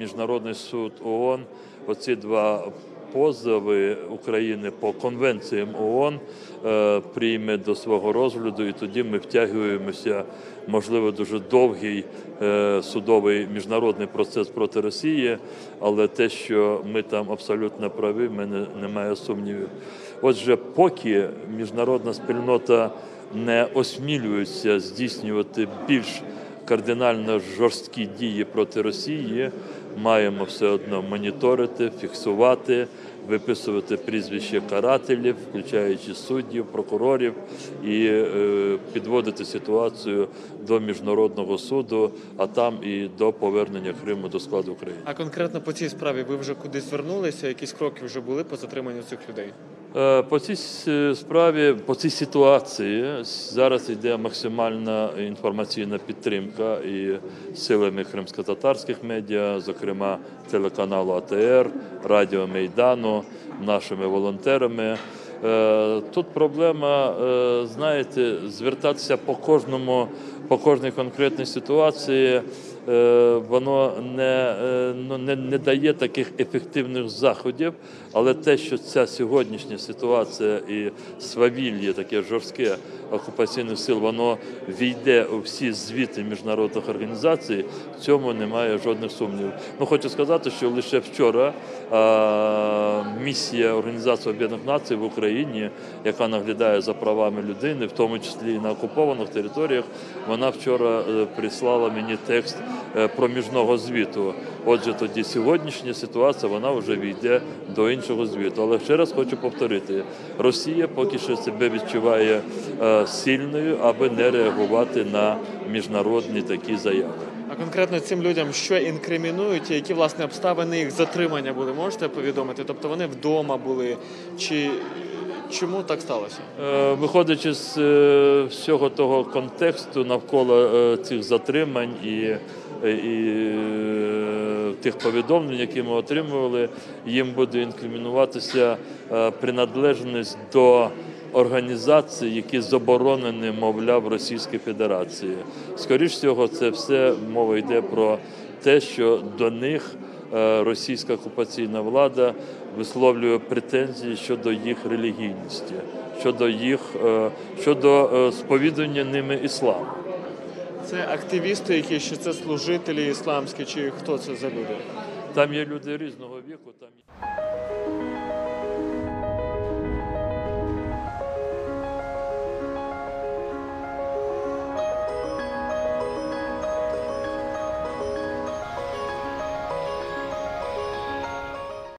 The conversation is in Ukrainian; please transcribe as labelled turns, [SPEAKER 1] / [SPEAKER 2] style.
[SPEAKER 1] Міжнародний суд ООН оці два позови України по конвенціям ООН е, прийме до свого розгляду, і тоді ми втягуємося, можливо, дуже довгий е, судовий міжнародний процес проти Росії, але те, що ми там абсолютно праві, мене немає сумнівів. Отже, поки міжнародна спільнота не осмілюється здійснювати більш кардинально жорсткі дії проти Росії, маємо все одно моніторити, фіксувати, виписувати прізвища карателів, включаючи суддів, прокурорів, і е, підводити ситуацію до міжнародного суду, а там і до повернення Криму до складу України.
[SPEAKER 2] А конкретно по цій справі ви вже кудись звернулися? Якісь кроки вже були по затриманню цих людей?
[SPEAKER 1] Е, По цій справі, по цій ситуації зараз йде максимальна інформаційна підтримка і силами кримсько-татарських медіа, зокрема телеканалу АТР, Радіо Майдану, нашими волонтерами. Е, Тут проблема, е, знаєте, звертатися по кожному, по кожній конкретній ситуації. Е, Воно не, е, ну, не, не дає таких ефективних заходів, але те, що ця сьогоднішня ситуація і свавілля, таке жорстке окупаційних сил, воно війде у всі звіти міжнародних організацій, в цьому немає жодних сумнівів. Ну хочу сказати, що лише вчора а, місія Організації Об'єднаних Націй в Україні, яка наглядає за правами людини, в тому числі і на окупованих територіях, вона вчора е, прислала мені текст е, проміжного звіту. Отже, тоді сьогоднішня ситуація вона вже війде до іншого звіту. Але ще раз хочу повторити: Росія поки що себе відчуває е, сильною, аби не реагувати на міжнародні такі заяви.
[SPEAKER 2] А конкретно цим людям що інкримінують, і які власне обставини їх затримання були? Можете повідомити? Тобто вони вдома були, чи чому так сталося?
[SPEAKER 1] Е, Виходячи з е, всього того контексту навколо е, цих затримань і, і е, тих повідомлень, які ми отримували, їм буде інкримінуватися е, приналежність до організацій, які заборонені, мовляв, Російській Федерації. Скоріш всього, це все мова йде про те, що до них е, російська окупаційна влада висловлює претензії щодо їх релігійності, щодо їх е, щодо е, сповідання ними ісламу.
[SPEAKER 2] Це активісти, які чи це служителі ісламські, чи хто це за люди?
[SPEAKER 1] Там є люди різного віку. Там є...